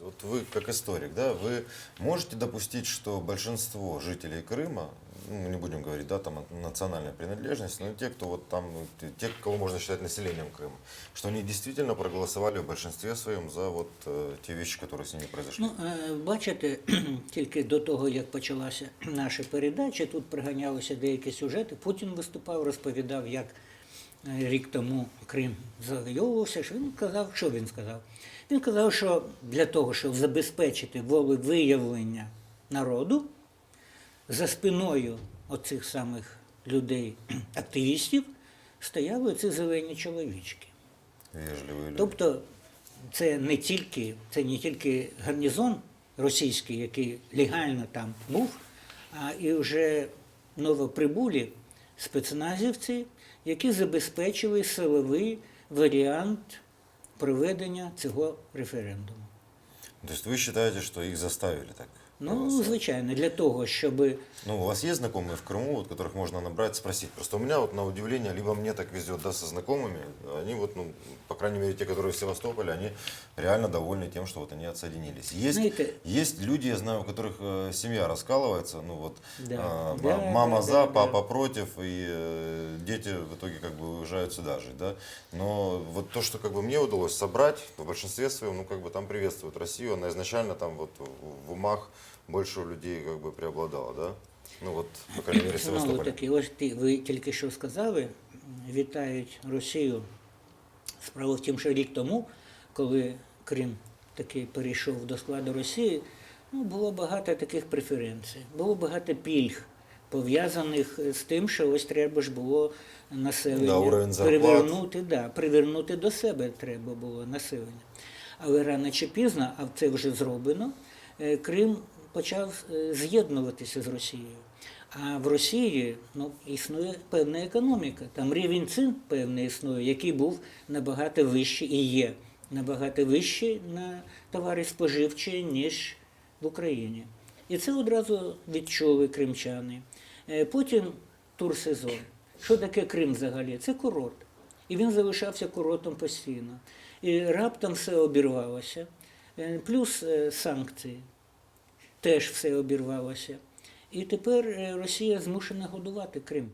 Вот вы, как историк, да, вы можете допустить, что большинство жителей Крыма, ну, мы не будем говорить, да, там, о национальной принадлежности, но те, кто вот там, ну, те- те, кого можно считать населением Крыма, что они действительно проголосовали в большинстве своем за вот э, те вещи, которые с ними произошли? Ну, е, бачите, тільки до того, як почалася наша передача, тут приганялися деякі сюжети. Путін виступав, розповідав, як е, рік тому Крим завойовувався. Що він казав, що він сказав? Він казав, що для того, щоб забезпечити волевиявлення народу, за спиною оцих самих людей, активістів, стояли ці зелені чоловічки. Тобто це не тільки, це не тільки гарнізон російський, який легально там був, а і вже новоприбулі спецназівці, які забезпечили силовий варіант проведення цього референдуму. То ви вважаєте, що їх заставили так? Ну, звичайно, для того, щоб Ну, у вас есть знакомые в Крыму, вот, которых можно набрать, спросить? Просто у меня вот на удивление, либо мне так везет, да, со знакомыми, они вот, ну, по крайней мере, те, которые в Севастополе, они реально довольны тем, что вот они отсоединились. Есть, Знаете- есть люди, я знаю, у которых э, семья раскалывается, ну вот, Да, а, да, ма- мама да, за, да, папа да. против, и э, дети в итоге как бы уезжают сюда жить, да. Но вот то, что как бы мне удалось собрать, в большинстве своем, ну, как бы там приветствуют Россию, она изначально там вот в умах больше у людей как бы преобладала, да. Ну вот, по крайней мере, Знову Севастополе. таки, ось ти, ви тільки що сказали, вітають Росію. Справа в тім, що рік тому, коли Крим таки перейшов до складу Росії, ну, було багато таких преференцій, було багато пільг, пов'язаних з тим, що ось треба ж було населення Да, уровень зарплат. привернути, да, привернути до себе треба було населення. Але рано чи пізно, а це вже зроблено, е, Крим почав е, з'єднуватися з Росією. А в Росії ну, існує певна економіка. Там рівень цін певний існує, який був набагато вищий і є набагато вищий на товари споживчі, ніж в Україні. І це одразу відчули кримчани. Е, Потім турсезон. Що таке Крим взагалі? Це курорт. І він залишався курортом постійно. І раптом все обірвалося. Е, Плюс санкції теж все обірвалося. І тепер е, Росія змушена годувати Крим.